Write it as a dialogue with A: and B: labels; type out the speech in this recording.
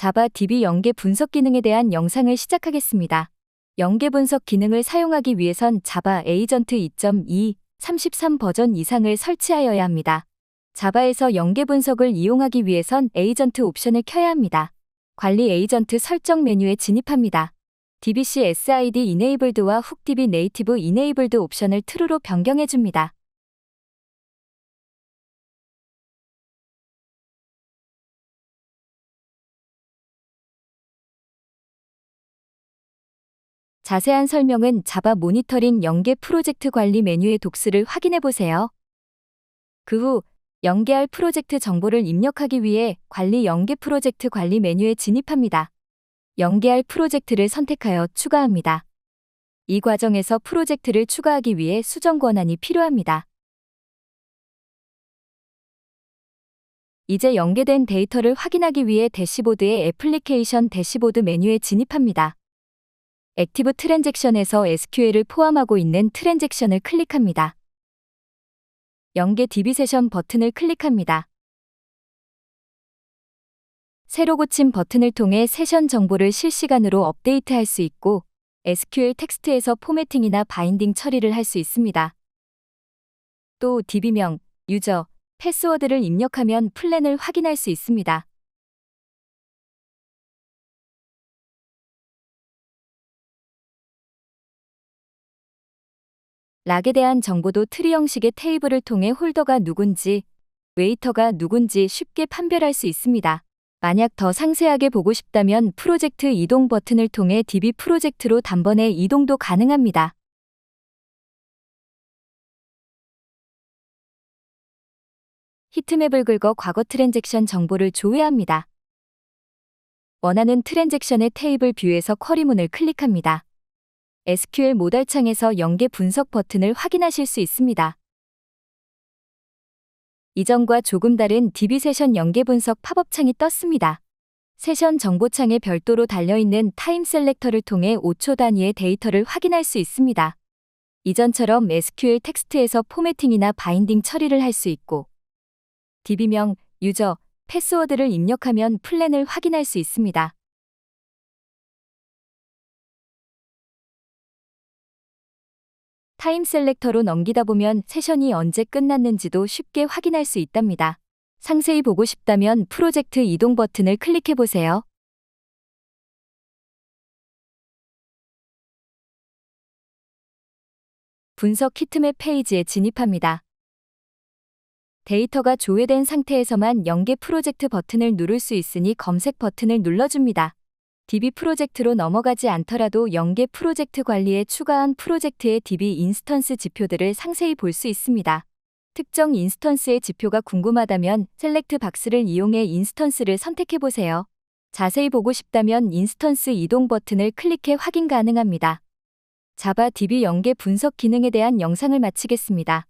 A: 자바 DB 연계 분석 기능에 대한 영상을 시작하겠습니다. 연계 분석 기능을 사용하기 위해선 자바 에이전트 2.2 33 버전 이상을 설치하여야 합니다. 자바에서 연계 분석을 이용하기 위해선 에이전트 옵션을 켜야 합니다. 관리 에이전트 설정 메뉴에 진입합니다. DBC SID Enabled와 훅 DB Native Enabled 옵션을 true로 변경해 줍니다. 자세한 설명은 자바 모니터링 연계 프로젝트 관리 메뉴의 독스를 확인해 보세요. 그 후 연계할 프로젝트 정보를 입력하기 위해 관리 연계 프로젝트 관리 메뉴에 진입합니다. 연계할 프로젝트를 선택하여 추가합니다. 이 과정에서 프로젝트를 추가하기 위해 수정 권한이 필요합니다. 이제 연계된 데이터를 확인하기 위해 대시보드의 애플리케이션 대시보드 메뉴에 진입합니다. 액티브 트랜잭션에서 SQL을 포함하고 있는 트랜잭션을 클릭합니다. 연계 DB 세션 버튼을 클릭합니다. 새로 고침 버튼을 통해 세션 정보를 실시간으로 업데이트할 수 있고 SQL 텍스트에서 포매팅이나 바인딩 처리를 할 수 있습니다. 또 DB명, 유저, 패스워드를 입력하면 플랜을 확인할 수 있습니다. 락에 대한 정보도 트리 형식의 테이블을 통해 홀더가 누군지, 웨이터가 누군지 쉽게 판별할 수 있습니다. 만약 더 상세하게 보고 싶다면 프로젝트 이동 버튼을 통해 DB 프로젝트로 단번에 이동도 가능합니다. 히트맵을 긁어 과거 트랜잭션 정보를 조회합니다. 원하는 트랜잭션의 테이블 뷰에서 쿼리문을 클릭합니다. SQL 모달 창에서 연계 분석 버튼을 확인하실 수 있습니다. 이전과 조금 다른 DB 세션 연계 분석 팝업 창이 떴습니다. 세션 정보창에 별도로 달려있는 타임 셀렉터를 통해 5초 단위의 데이터를 확인할 수 있습니다. 이전처럼 SQL 텍스트에서 포매팅이나 바인딩 처리를 할 수 있고 DB명, 유저, 패스워드를 입력하면 플랜을 확인할 수 있습니다. 타임 셀렉터로 넘기다 보면 세션이 언제 끝났는지도 쉽게 확인할 수 있답니다. 상세히 보고 싶다면 프로젝트 이동 버튼을 클릭해 보세요. 분석 히트맵 페이지에 진입합니다. 데이터가 조회된 상태에서만 연계 프로젝트 버튼을 누를 수 있으니 검색 버튼을 눌러줍니다. DB 프로젝트로 넘어가지 않더라도 연계 프로젝트 관리에 추가한 프로젝트의 DB 인스턴스 지표들을 상세히 볼 수 있습니다. 특정 인스턴스의 지표가 궁금하다면 셀렉트 박스를 이용해 인스턴스를 선택해 보세요. 자세히 보고 싶다면 인스턴스 이동 버튼을 클릭해 확인 가능합니다. 자바 DB 연계 분석 기능에 대한 영상을 마치겠습니다.